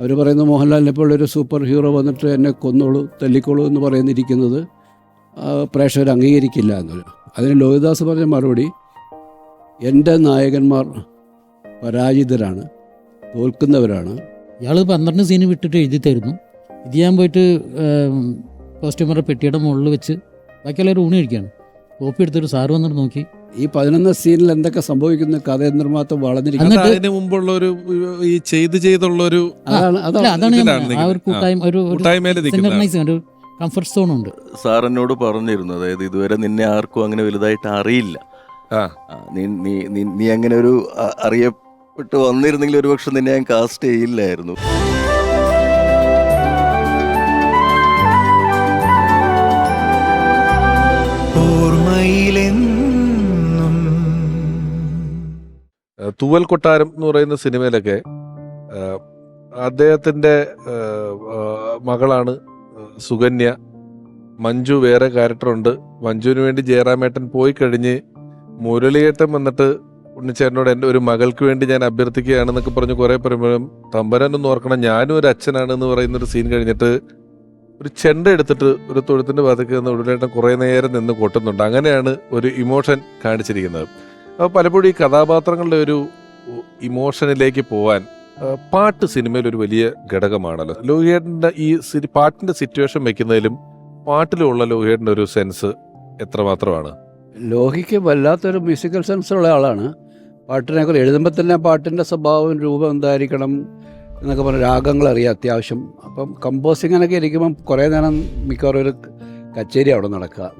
അവർ പറയുന്ന മോഹൻലാലിനെ ഒരു സൂപ്പർ ഹീറോ വന്നിട്ട് എന്നെ കൊന്നോളൂ തല്ലിക്കോളൂ എന്ന് പറയുന്നിരിക്കുന്നത് പ്രേക്ഷകർ അംഗീകരിക്കില്ല എന്നൊരു. അതിന് ലോഹിദാസ് പറഞ്ഞ മറുപടി എന്റെ നായകന്മാർ പരാജിതരാണ് തോൽക്കുന്നവരാണ്. ഇയാൾ പന്ത്രണ്ട് സീന് വിട്ടിട്ട് എഴുതി തരുന്നു. ഇത് ഞാൻ പോയിട്ട് കോസ്റ്റ്യൂമറുടെ പെട്ടിയുടെ മുകളിൽ വെച്ച് ബാക്കിയുള്ളവർ ഊണി കഴിക്കുകയാണ്. കോപ്പി എടുത്തിട്ട് സാറ് വന്നിട്ട് നോക്കി. ഈ പതിനൊന്ന് സീനിൽ എന്തൊക്കെ സംഭവിക്കുന്ന? കഥ നിർമ്മാത്തം വളഞ്ഞിരിക്കുന്നു മുമ്പുള്ള ഒരു ഈ ചെയ്ത് ചെയ്തുള്ള ഒരു അതാണ് കംഫർട്ട് സോൺ ഉണ്ട്. സാർ എന്നോട് പറഞ്ഞിരുന്നു അതായത് ഇതുവരെ നിന്നെ ആർക്കും അങ്ങനെ വലുതായിട്ട് അറിയില്ല. നീ നീ നീ- നീ അങ്ങനെ ഒരു അറിയപ്പെട്ട് വന്നിരുന്നെങ്കിൽ ഒരുപക്ഷെ നിന്നെ ഞാൻ കാസ്റ്റ് ചെയ്യില്ലായിരുന്നു. തൂവൽ കൊട്ടാരം എന്ന് പറയുന്ന സിനിമയിലൊക്കെ ഏഹ് മകളാണ് സുകന്യ. മഞ്ജു വേറെ ക്യാരക്ടറുണ്ട്. മഞ്ജുവിന് വേണ്ടി ജയറാമേട്ടൻ പോയി കഴിഞ്ഞ് മുരളിയേട്ടൻ വന്നിട്ട് ഉണ്ണിച്ചേട്ടനോട് എന്റെ ഒരു മകൾക്ക് വേണ്ടി ഞാൻ അഭ്യർത്ഥിക്കുകയാണെന്നൊക്കെ പറഞ്ഞ് കുറെ പറയുമ്പോഴും തമ്പരനൊന്ന് ഓർക്കണം ഞാനും ഒരു അച്ഛനാണ് എന്ന് പറയുന്ന ഒരു സീൻ കഴിഞ്ഞിട്ട് ഒരു ചെണ്ട എടുത്തിട്ട് ഒരു തൊഴുത്തിന്റെ ഭാഗത്തേക്ക് നിന്ന് ഉടനേട്ടൻ കുറേ നേരം നിന്ന് കൊട്ടുന്നുണ്ട്. അങ്ങനെയാണ് ഒരു ഇമോഷൻ കാണിച്ചിരിക്കുന്നത്. പലപ്പോഴും ഈ കഥാപാത്രങ്ങളുടെ ഒരു ഇമോഷനിലേക്ക് പോവാൻ പാട്ട് സിനിമയിൽ ഒരു വലിയ ഘടകമാണല്ലോ. ലോഹിയേട്ടന്റെ ഈ പാട്ടിന്റെ സിറ്റുവേഷൻ വെക്കുന്നതിലും പാട്ടിലുള്ള ലോഹിയേട്ടന്റെ ഒരു സെൻസ് എത്രമാത്രമാണ്? ലോഹിക്ക് വല്ലാത്തൊരു മ്യൂസിക്കൽ സെൻസ് ഉള്ള ആളാണ്. പാട്ടിനെ കുറിച്ച് എഴുതുമ്പോൾ തന്നെ പാട്ടിന്റെ സ്വഭാവം രൂപം എന്തായിരിക്കണം എന്നൊക്കെ പറഞ്ഞ രാഗങ്ങൾ അറിയാം അത്യാവശ്യം. അപ്പം കമ്പോസിങ്ങിനൊക്കെ ഇരിക്കുമ്പം കുറേ നേരം മിക്കവാറും ഒരു കച്ചേരി അവിടെ നടക്കുക.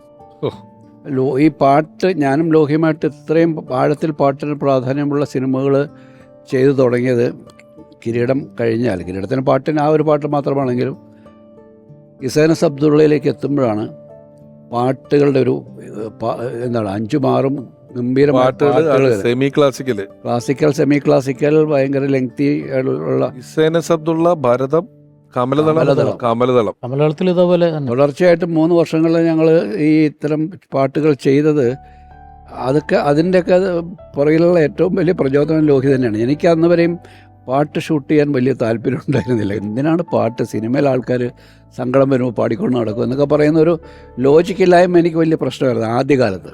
ലോ ഈ പാട്ട് ഞാനും ലോഹ്യമായിട്ട് ഇത്രയും ആഴത്തിൽ പാട്ടിന് പ്രാധാന്യമുള്ള സിനിമകൾ ചെയ്തു തുടങ്ങിയത് കിരീടം കഴിഞ്ഞാൽ കിരീടത്തിന് പാട്ടിന് ആ ഒരു പാട്ട് മാത്രമാണെങ്കിലും ഇസൈനസ് അബ്ദുള്ളയിലേക്ക് എത്തുമ്പോഴാണ് പാട്ടുകളുടെ ഒരു എന്താണ് അഞ്ചും ആറും പാട്ടുകൾ semi classical classical semi classical ഭയങ്കര ലെങ്തി ഉള്ള ഇസൈനസ് അബ്ദുള്ള ഭരതം കമലദളം മലയാളത്തിൽ ഇതേപോലെ തുടർച്ചയായിട്ട് മൂന്ന് വർഷങ്ങളിൽ ഞങ്ങൾ ഈ ഇത്തരം പാട്ടുകൾ ചെയ്തത് അതൊക്കെ അതിന്റെയൊക്കെ പുറകിലുള്ള ഏറ്റവും വലിയ പ്രചോദനം ലോഹി തന്നെയാണ്. എനിക്ക് അന്ന് വരെയും പാട്ട് ഷൂട്ട് ചെയ്യാൻ വലിയ താല്പര്യം ഉണ്ടായിരുന്നില്ല. എന്തിനാണ് പാട്ട് സിനിമയിൽ ആൾക്കാർ സങ്കടം വരുമ്പോൾ പാടിക്കൊണ്ട് നടക്കും എന്നൊക്കെ പറയുന്ന ഒരു ലോജിക്കില്ലായ്മ എനിക്ക് വലിയ പ്രശ്നമായിരുന്നു ആദ്യകാലത്ത്.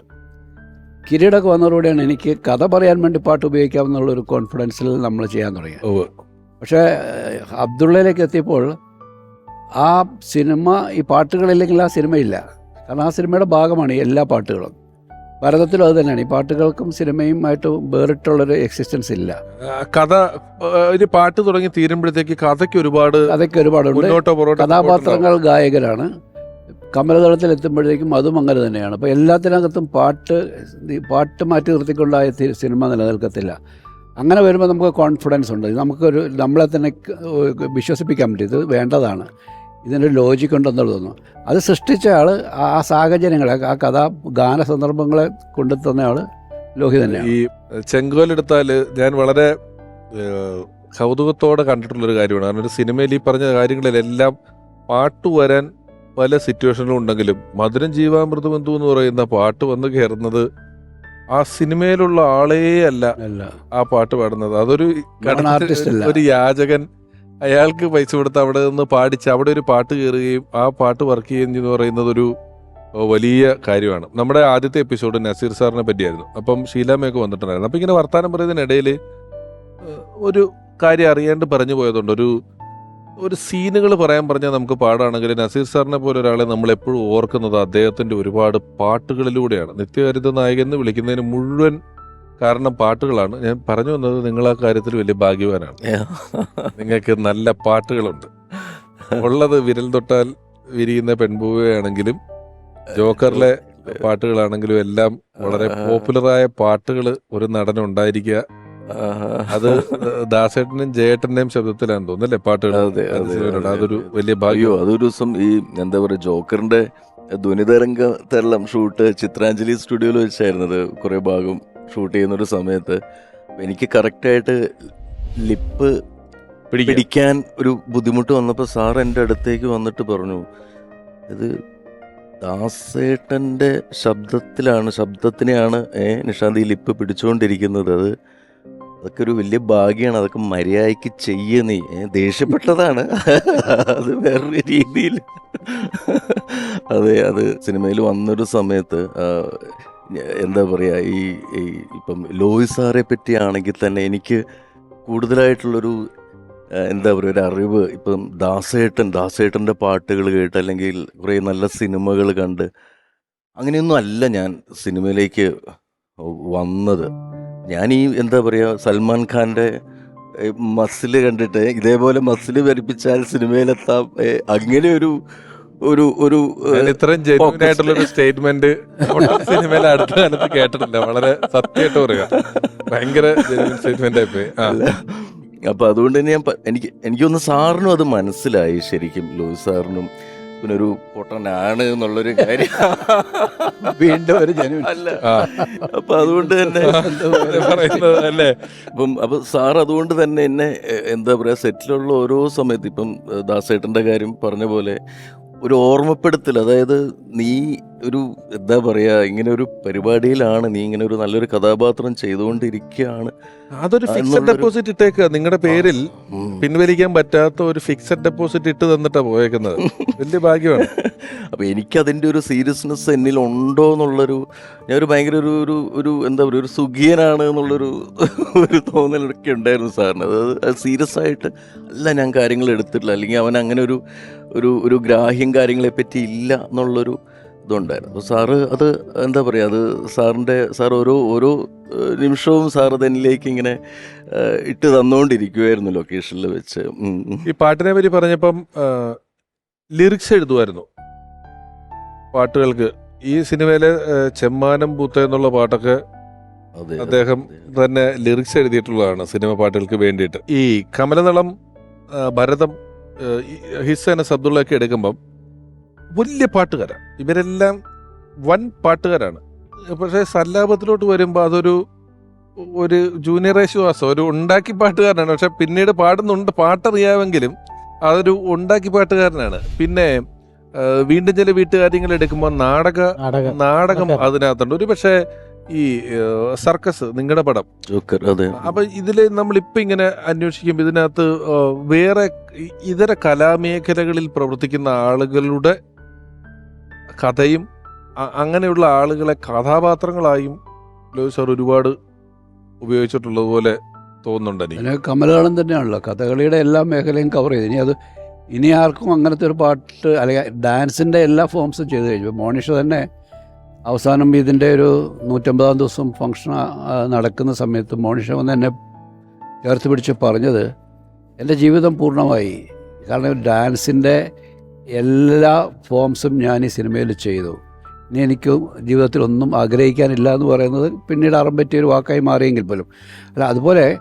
കിരീടമൊക്കെ വന്നതോടെയാണ് എനിക്ക് കഥ പറയാൻ വേണ്ടി പാട്ട് ഉപയോഗിക്കാമെന്നുള്ള ഒരു കോൺഫിഡൻസിൽ നമ്മൾ ചെയ്യാൻ തുടങ്ങിയത്. പക്ഷേ അബ്ദുള്ളയിലേക്ക് എത്തിയപ്പോൾ ആ സിനിമ ഈ പാട്ടുകളില്ലെങ്കിൽ ആ സിനിമയില്ല കാരണം ആ സിനിമയുടെ ഭാഗമാണ് എല്ലാ പാട്ടുകളും. ഭാരതത്തിലും അത് തന്നെയാണ്. ഈ പാട്ടുകൾക്കും സിനിമയുമായിട്ട് വേറിട്ടുള്ളൊരു എക്സിസ്റ്റൻസ് ഇല്ല. കഥ ഒരു പാട്ട് തുടങ്ങി തീരുമ്പോഴത്തേക്ക് കഥയ്ക്ക് ഒരുപാട് കഥയ്ക്ക് ഒരുപാടുണ്ട്. കഥാപാത്രങ്ങൾ ഗായകരാണ്. കമലതളത്തിൽ എത്തുമ്പോഴേക്കും അതും അങ്ങനെ തന്നെയാണ്. അപ്പോൾ എല്ലാത്തിനകത്തും പാട്ട് പാട്ട് മാറ്റി നിർത്തിക്കൊണ്ടായ സിനിമ നിലനിൽക്കത്തില്ല. അങ്ങനെ വരുമ്പോൾ നമുക്ക് കോൺഫിഡൻസ് ഉണ്ട്. നമുക്കൊരു നമ്മളെ തന്നെ വിശ്വസിപ്പിക്കാൻ പറ്റും. ഇത് വേണ്ടതാണ്. ഇതിനൊരു ലോജിക് ഉണ്ടെന്നുള്ളത് തോന്നുന്നു. അത് സൃഷ്ടിച്ച ആൾ ആ സാഹചര്യങ്ങളെ ആ കഥാ ഗാന സന്ദർഭങ്ങളെ കൊണ്ടുതന്ന ആൾ ലോഹി തന്നെയാണ്. ഈ ചെങ്കോലെടുത്താൽ ഞാൻ വളരെ കൗതുകത്തോടെ കണ്ടിട്ടുള്ളൊരു കാര്യമാണ്. കാരണം ഒരു സിനിമയിൽ ഈ പറഞ്ഞ കാര്യങ്ങളിലെല്ലാം പാട്ട് വരാൻ പല സിറ്റുവേഷനിലും ഉണ്ടെങ്കിലും മധുരം ജീവാമൃതബന്ധു എന്ന് പറയുന്ന പാട്ട് വന്ന് കയറുന്നത് ആ സിനിമയിലുള്ള ആളേ അല്ല ആ പാട്ട് പാടുന്നത്. അതൊരു. ഒരു യാചകൻ അയാൾക്ക് പൈസ കൊടുത്ത് അവിടെ നിന്ന് പാടിച്ച് അവിടെ ഒരു പാട്ട് കയറുകയും ആ പാട്ട് വർക്ക് ചെയ്യുകയും എന്ന് പറയുന്നത് ഒരു വലിയ കാര്യമാണ്. നമ്മുടെ ആദ്യത്തെ എപ്പിസോഡ് നസീർ സാറിനെ പറ്റിയായിരുന്നു. അപ്പം ഷീലാമയൊക്കെ വന്നിട്ടുണ്ടായിരുന്നു. അപ്പം ഇങ്ങനെ വർത്താനം പറയുന്നതിനിടയിൽ ഒരു കാര്യം അറിയാണ്ട് പറഞ്ഞു പോയതുകൊണ്ട് ഒരു ഒരു സീനുകൾ പറയാൻ പറഞ്ഞാൽ നമുക്ക് പാടാണെങ്കിൽ നസീർ സാറിനെ പോലെ ഒരാളെ നമ്മൾ എപ്പോഴും ഓർക്കുന്നത് അദ്ദേഹത്തിന്റെ ഒരുപാട് പാട്ടുകളിലൂടെയാണ്. നിത്യഹരിത നായകൻ എന്ന് വിളിക്കുന്നതിന് മുഴുവൻ കാരണം പാട്ടുകളാണ്. ഞാൻ പറഞ്ഞു വന്നത് നിങ്ങൾ ആ കാര്യത്തിൽ വലിയ ഭാഗ്യവാനാണ്. നിങ്ങൾക്ക് നല്ല പാട്ടുകളുണ്ട്. ഉള്ളത് വിരൽ തൊട്ടാൽ വിരിയുന്ന പെൺപൂവയാണെങ്കിലും ജോക്കറിലെ പാട്ടുകളാണെങ്കിലും എല്ലാം വളരെ പോപ്പുലറായ പാട്ടുകൾ ഒരു നടൻ ഉണ്ടായിരിക്കുക. അത് ദാസേട്ടനും ജയേട്ടന്റെയും ശബ്ദത്തിലാണ് തോന്നുന്നല്ലേ പാട്ടുകൾ അതൊരു വലിയ ഭാഗ്യോ. അതൊരു ദിവസം ഈ എന്താ പറയുക ജോക്കറിന്റെ ധ്വനിതരംഗത്തെല്ലാം ഷൂട്ട് ചിത്രാഞ്ജലി സ്റ്റുഡിയോയിൽ വെച്ചായിരുന്നത് കുറേ ഭാഗം ഷൂട്ട് ചെയ്യുന്ന ഒരു സമയത്ത്. എനിക്ക് കറക്റ്റായിട്ട് ലിപ്പ് പിടിക്കും പിടിക്കാൻ ഒരു ബുദ്ധിമുട്ട് വന്നപ്പോൾ സാർ എന്റെ അടുത്തേക്ക് വന്നിട്ട് പറഞ്ഞു ഇത് ദാസേട്ടന്റെ ശബ്ദത്തിലാണ് ശബ്ദത്തിനെയാണ് ഏ നിഷാന്ത് ഈ ലിപ്പ് പിടിച്ചുകൊണ്ടിരിക്കുന്നത്. അത് അതൊക്കെ ഒരു വലിയ ഭാഗ്യമാണ് അതൊക്കെ മര്യാദയ്ക്ക് ചെയ്യ നീ. ദേഷ്യപ്പെട്ടതാണ്. അത് വേറൊരു രീതിയിൽ. അതെ അത് സിനിമയിൽ വന്നൊരു സമയത്ത് എന്താ പറയുക ഈ ഇപ്പം ലോയി സാറെ പറ്റിയാണെങ്കിൽ തന്നെ എനിക്ക് കൂടുതലായിട്ടുള്ളൊരു എന്താ പറയുക ഒരു അറിവ് ഇപ്പം ദാസേട്ടൻ ദാസേട്ടന്റെ പാട്ടുകൾ കേട്ട് അല്ലെങ്കിൽ കുറേ നല്ല സിനിമകൾ കണ്ട് അങ്ങനെയൊന്നും അല്ല ഞാൻ സിനിമയിലേക്ക് വന്നത്. ഞാൻ ഈ എന്താ പറയുക സൽമാൻ ഖാന്റെ മസിൽ കണ്ടിട്ട് ഇതേപോലെ മസിൽ വരിപ്പിച്ചാൽ സിനിമയിലെത്താം അങ്ങനെ ഒരു ഒരു ഒരു ഇത്രയും ജെന്യൂൻ ആയിട്ടുള്ള ഒരു സ്റ്റേറ്റ്മെന്റ് സിനിമയിൽ അടുത്ത കാലത്ത് കേട്ടിട്ടില്ല. വളരെ സത്യമായിട്ട് പറയുക ഭയങ്കര ജെന്യൂൻ സ്റ്റേറ്റ്മെന്റ് ആയിപ്പോയി അപ്പൊ അതുകൊണ്ട് തന്നെ ഞാൻ എനിക്ക് എനിക്കൊന്ന് സാറിനും അത് മനസ്സിലായി ശരിക്കും ലൂയിസ് സാറിനും. ഒരു പൊട്ടനാണ് എന്നുള്ളൊരു കാര്യം. വീണ്ടും ഒരു ജനുവിൻ അല്ല. അപ്പൊ അതുകൊണ്ട് തന്നെ പറയുന്നത് അല്ലേ? അപ്പം അപ്പൊ സാർ അതുകൊണ്ട് തന്നെ എന്നെ എന്താ പറയാ സെറ്റിലുള്ള ഓരോ സമയത്ത് ഇപ്പം ദാസേട്ടന്റെ കാര്യം പറഞ്ഞ പോലെ ഒരു ഓർമ്മപ്പെടുത്തൽ അതായത് നീ ഒരു എന്താ പറയാ ഇങ്ങനെ ഒരു പരിപാടിയിലാണ് നീ ഇങ്ങനെ ഒരു നല്ലൊരു കഥാപാത്രം ചെയ്തുകൊണ്ടിരിക്കുകയാണ് അതൊരു ഫിക്സഡ് ഡെപ്പോസിറ്റ് ഇട്ടേക്കുക നിങ്ങളുടെ പേരിൽ പിൻവലിക്കാൻ പറ്റാത്ത ഒരു ഫിക്സഡ് ഡെപ്പോസിറ്റ് ഇട്ട് തന്നിട്ടാ പോയേക്കുന്നത്. വലിയ ഭാഗ്യമാണ്. അപ്പൊ എനിക്ക് അതിന്റെ ഒരു സീരിയസ്നെസ് എന്നിൽ ഉണ്ടോ എന്നുള്ളൊരു ഞാൻ ഒരു ഭയങ്കര ഒരു ഒരു ഒരു എന്താ പറയുക ഒരു സുഖിയനാണ് എന്നുള്ളൊരു ഒരു തോന്നലൊക്കെ ഉണ്ടായിരുന്നു സാറിന്. അത് സീരിയസ് ആയിട്ട് അല്ല ഞാൻ കാര്യങ്ങൾ എടുത്തിട്ടില്ല. അല്ലെങ്കിൽ അവൻ അങ്ങനെ ഒരു ഒരു ഒരു ഗ്രാഹ്യം കാര്യങ്ങളെ പറ്റി ഇല്ല എന്നുള്ളൊരു ഇതുണ്ടായിരുന്നു. അപ്പോൾ സാറ് അത് എന്താ പറയുക അത് സാറിന്റെ സാർ ഓരോ ഓരോ നിമിഷവും സാർ അതിലേക്ക് ഇങ്ങനെ ഇട്ട് തന്നുകൊണ്ടിരിക്കുമായിരുന്നു ലൊക്കേഷനിൽ വെച്ച്. ഈ പാട്ടിനെ പറ്റി പറഞ്ഞപ്പം ലിറിക്സ് എഴുതുമായിരുന്നു പാട്ടുകൾക്ക് ഈ സിനിമയിലെ ചെമ്മാനം പൂത്ത എന്നുള്ള പാട്ടൊക്കെ അദ്ദേഹം തന്നെ ലിറിക്സ് എഴുതിയിട്ടുള്ളതാണ് സിനിമ പാട്ടുകൾക്ക് വേണ്ടിയിട്ട്. ഈ കമലനളം ഭരതം ഹിസ്സന സബ്ദുള്ളൊക്കെ എടുക്കുമ്പം വലിയ പാട്ടുകാരാണ് ഇവരെല്ലാം വൻ പാട്ടുകാരാണ്. പക്ഷേ സല്ലാപത്തിലോട്ട് വരുമ്പോൾ അതൊരു ഒരു ജൂനിയർ യേശുദാസോ ഒരു ഉണ്ടാക്കി പാട്ടുകാരനാണ്. പക്ഷെ പിന്നീട് പാടുന്നുണ്ട് പാട്ടറിയാമെങ്കിലും അതൊരു ഉണ്ടാക്കി പാട്ടുകാരനാണ്. പിന്നെ വീണ്ടും ചില വീട്ടുകാര്യങ്ങൾ എടുക്കുമ്പോൾ നാടക നാടക. അതിനകത്തുണ്ട്. ഒരു പക്ഷേ ഈ സർക്കസ് നിങ്ങളുടെ പടം. അപ്പൊ ഇതിൽ നമ്മളിപ്പോ ഇങ്ങനെ അന്വേഷിക്കുമ്പോൾ ഇതിനകത്ത് വേറെ ഇതര കലാമേഖലകളിൽ പ്രവർത്തിക്കുന്ന ആളുകളുടെ കഥയും അങ്ങനെയുള്ള ആളുകളെ കഥാപാത്രങ്ങളായും ലോ സാർ ഒരുപാട് ഉപയോഗിച്ചിട്ടുള്ളത് പോലെ തോന്നുന്നുണ്ട് എനിക്ക്. കമലകളും തന്നെയാണല്ലോ. കഥകളിയുടെ എല്ലാ മേഖലയും കവർ ചെയ്തു. ഇനി അത് ഇനി ആർക്കും അങ്ങനത്തെ ഒരു പാട്ട് അല്ലെങ്കിൽ ഡാൻസിന്റെ എല്ലാ ഫോംസും ചെയ്തു കഴിഞ്ഞു. മോണിഷ തന്നെ അവസാനം ഇതിന്റെ ഒരു നൂറ്റമ്പതാം ദിവസം ഫംഗ്ഷൻ നടക്കുന്ന സമയത്ത് മോണിഷ വന്ന് എന്നെ ചേർത്ത് പിടിച്ച് പറഞ്ഞത് എന്റെ ജീവിതം പൂർണമായി. കാരണം ഡാൻസിന്റെ എല്ലാ ഫോംസും ഞാൻ ഈ സിനിമയിൽ ചെയ്തു. ഇനി എനിക്ക് ജീവിതത്തിൽ ഒന്നും ആഗ്രഹിക്കാനില്ല എന്ന് പറയുന്നത് പിന്നീട് അറം പറ്റിയ ഒരു വാക്കായി മാറിയെങ്കിൽ പോലും. അല്ല അതുപോലെ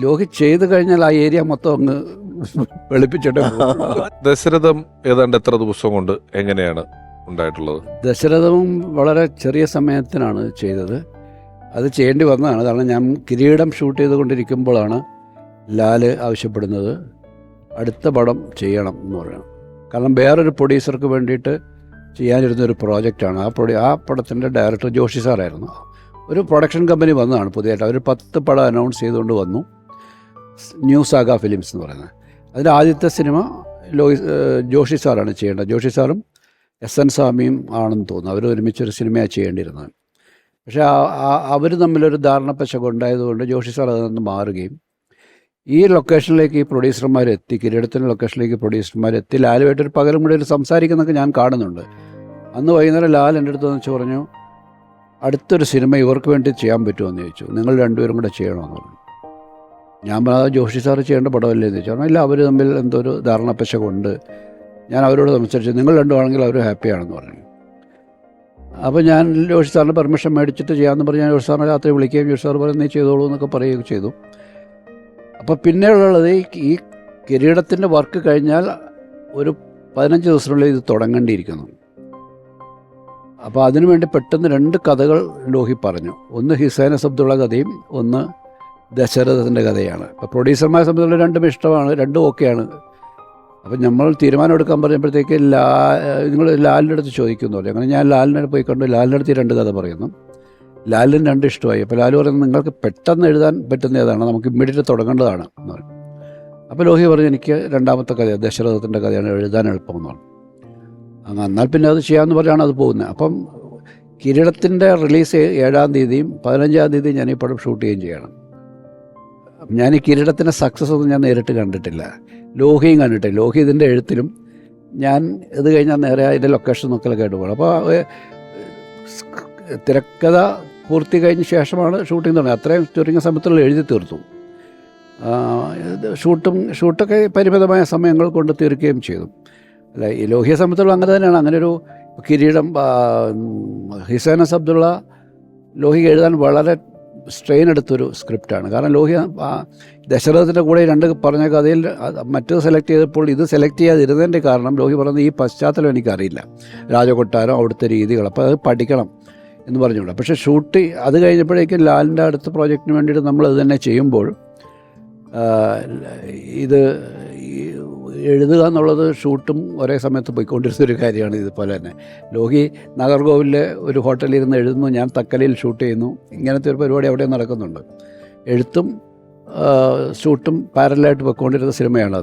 ലോഹി ചെയ്തു കഴിഞ്ഞാൽ ആ ഏരിയ മൊത്തം അങ്ങ് വെളുപ്പിച്ചിട്ട്. ദശരഥം ഏതാണ്ട് എത്ര ദിവസം കൊണ്ട് എങ്ങനെയാണ് ഉണ്ടായിട്ടുള്ളത്? ദശരഥവും വളരെ ചെറിയ സമയത്തിനാണ് ചെയ്തത്. അത് ചെയ്യേണ്ടി വന്നതാണ്. കാരണം ഞാൻ കിരീടം ഷൂട്ട് ചെയ്തുകൊണ്ടിരിക്കുമ്പോഴാണ് ലാൽ ആവശ്യപ്പെടുന്നത്. അടുത്ത പടം ചെയ്യണം എന്ന് പറയണം. കാരണം വേറൊരു പ്രൊഡ്യൂസർക്ക് വേണ്ടിയിട്ട് ചെയ്യാനിരുന്ന ഒരു പ്രോജക്റ്റാണ്. ആ പ്രൊഡ്യൂ ആ പടത്തിന്റെ ഡയറക്ടർ ജോഷി സാറായിരുന്നു. ഒരു പ്രൊഡക്ഷൻ കമ്പനി വന്നതാണ് പുതിയതായിട്ട്. അവർ പത്ത് പടം അനൗൺസ് ചെയ്തുകൊണ്ട് വന്നു. ന്യൂ സാഗ ഫിലിംസ് എന്ന് പറയുന്നത്. അതിന്റെ ആദ്യത്തെ സിനിമ ലോയി ജോഷി സാറാണ് ചെയ്യേണ്ടത്. ജോഷി സാറും എസ് എൻ സ്വാമിയും ആണെന്ന് തോന്നുന്നു. അവർ ഒരുമിച്ചൊരു സിനിമയാണ് ചെയ്യേണ്ടിയിരുന്നത്. പക്ഷേ അവർ തമ്മിലൊരു ധാരണ പശകുണ്ടായതുകൊണ്ട് ജോഷി സാർ അതിൽ നിന്ന് മാറുകയും ഈ ലൊക്കേഷനിലേക്ക് ഈ പ്രൊഡ്യൂസർമാർ എത്തി കിരീടത്തിന്റെ ലൊക്കേഷനിലേക്ക് പ്രൊഡ്യൂസർമാർ എത്തി ലാലുമായിട്ടൊരു പകലും കൂടി ഒരു സംസാരിക്കുന്നൊക്കെ ഞാൻ കാണുന്നുണ്ട്. അന്ന് വൈകുന്നേരം ലാൽ എന്റെ അടുത്ത് വെച്ച് പറഞ്ഞു അടുത്തൊരു സിനിമ ഇവർക്ക് വേണ്ടി ചെയ്യാൻ പറ്റുമോ എന്ന് ചോദിച്ചു. നിങ്ങൾ രണ്ടുപേരും കൂടെ ചെയ്യണമെന്ന് പറഞ്ഞു. ഞാൻ പറഞ്ഞത് ജോഷി സാറ് ചെയ്യേണ്ട പടമല്ലേ? എന്ന് ചോദിച്ചു. പറഞ്ഞാൽ അവർ തമ്മിൽ എന്തോ ഒരു ധാരണപ്പശകുണ്ട് ഞാൻ അവരോട് സംസാരിച്ചു. നിങ്ങൾ രണ്ടുമാണെങ്കിൽ അവർ ഹാപ്പിയാണെന്ന് പറഞ്ഞു. അപ്പോൾ ഞാൻ ജോഷി സാറിന്റെ പെർമിഷൻ മേടിച്ചിട്ട് ചെയ്യാമെന്ന് പറഞ്ഞ് ഞാൻ ജോഷി സാറിനെ രാത്രി വിളിക്കുകയും ജോഷി സാർ പറയും നീ ചെയ്തോളൂ എന്നൊക്കെ പറയുകയും ചെയ്തു. അപ്പോൾ പിന്നെയുള്ളത് ഈ കിരീടത്തിന്റെ വർക്ക് കഴിഞ്ഞാൽ ഒരു പതിനഞ്ച് ദിവസത്തിനുള്ളിൽ ഇത് തുടങ്ങേണ്ടിയിരിക്കുന്നു. അപ്പോൾ അതിനുവേണ്ടി പെട്ടെന്ന് രണ്ട് കഥകൾ ലോഹി പറഞ്ഞു. ഒന്ന് ഹിസൈന ശബ്ദമുള്ള കഥയും ഒന്ന് ദശരഥത്തിന്റെ കഥയാണ്. അപ്പോൾ പ്രൊഡ്യൂസർമാരെ സംബന്ധിച്ചുള്ള രണ്ടും ഇഷ്ടമാണ് രണ്ടും ഓക്കെയാണ്. അപ്പം നമ്മൾ തീരുമാനം എടുക്കാൻ പറഞ്ഞപ്പോഴത്തേക്ക് ലാ നിങ്ങൾ ലാലിന്റെ അടുത്ത് ചോദിക്കുന്നു. അങ്ങനെ ഞാൻ അടുത്ത് പോയി കണ്ടു. ലാലിന്റെ അടുത്ത് രണ്ട് കഥ പറയുന്നു. ലാലിന് രണ്ട് ഇഷ്ടമായി. അപ്പോൾ ലാലു പറയുന്നത് നിങ്ങൾക്ക് പെട്ടെന്ന് എഴുതാൻ പറ്റുന്ന ഏതാണ് നമുക്ക് ഇമ്മീഡിയറ്റ് തുടങ്ങേണ്ടതാണ് എന്ന് പറഞ്ഞു. അപ്പോൾ ലോഹി പറഞ്ഞു എനിക്ക് രണ്ടാമത്തെ കഥ ദശരഥത്തിന്റെ കഥയാണ് എഴുതാൻ എളുപ്പമെന്ന് പറഞ്ഞു. അങ്ങനെ എന്നാൽ പിന്നെ അത് ചെയ്യാമെന്ന് പറഞ്ഞാണ് അത് പോകുന്നത്. അപ്പം കിരീടത്തിന്റെ റിലീസ് ഏഴാം തീയതിയും പതിനഞ്ചാം തീയതിയും ഞാൻ ഈ പടം ഷൂട്ട് ചെയ്യുകയും ചെയ്യണം. ഞാൻ ഈ കിരീടത്തിന്റെ സക്സസ് ഒന്നും ഞാൻ നേരിട്ട് കണ്ടിട്ടില്ല. ലോഹിയും കണ്ടിട്ടില്ല. ലോഹി ഇതിന്റെ എഴുത്തിലും ഞാൻ ഇത് കഴിഞ്ഞാൽ നേരെ അതിന്റെ ലൊക്കേഷൻ നോക്കലൊക്കെ ആയിട്ട് പോകണം. അപ്പോൾ തിരക്കഥ പൂർത്തി കഴിഞ്ഞ ശേഷമാണ് ഷൂട്ടിംഗ് തുടങ്ങി അത്രയും ചുരുങ്ങിയ സമയത്തുള്ള എഴുതി തീർത്തു. ഷൂട്ടും ഷൂട്ടൊക്കെ പരിമിതമായ സമയങ്ങൾ കൊണ്ട് തീർക്കുകയും ചെയ്തു. അല്ല ഈ ലോഹിയ സമയത്തുള്ള അങ്ങനെ തന്നെയാണ്. അങ്ങനെ ഒരു കിരീടം ഹിസാന അബ്ദുള്ള ലോഹി എഴുതാൻ വളരെ സ്ട്രെയിൻ എടുത്തൊരു സ്ക്രിപ്റ്റാണ്. കാരണം ലോഹ്യ ദശരഥത്തിന്റെ കൂടെ രണ്ട് പറഞ്ഞ കഥയിൽ മറ്റത് സെലക്ട് ചെയ്തപ്പോൾ ഇത് സെലക്ട് ചെയ്യാതിരുന്നതിന്റെ കാരണം ലോഹി പറയുന്നത് ഈ പശ്ചാത്തലം എനിക്കറിയില്ല. രാജകൊട്ടാരം അവിടുത്തെ രീതികൾ. അപ്പോൾ അത് പഠിക്കണം. എന്ന് പറഞ്ഞുകൊണ്ട് പക്ഷേ ഷൂട്ട് അത് കഴിഞ്ഞപ്പോഴേക്കും ലാലിന്റെ അടുത്ത പ്രോജക്റ്റിന് വേണ്ടിയിട്ട് നമ്മൾ അത് തന്നെ ചെയ്യുമ്പോൾ ഇത് എഴുതുക എന്നുള്ളത് ഷൂട്ടും ഒരേ സമയത്ത് പോയിക്കൊണ്ടിരുന്ന ഒരു കാര്യമാണ് ഇതുപോലെ തന്നെ. ലോഹി നാഗർകോവിലെ ഒരു ഹോട്ടലിൽ ഇരുന്ന് എഴുതുന്നു ഞാൻ തക്കലയിൽ ഷൂട്ട് ചെയ്യുന്നു. ഇങ്ങനത്തെ ഒരു പരിപാടി അവിടെ നടക്കുന്നുണ്ട്. എഴുത്തും ഷൂട്ടും പാരലായിട്ട് പോയിക്കൊണ്ടിരുന്ന സിനിമയാണത്.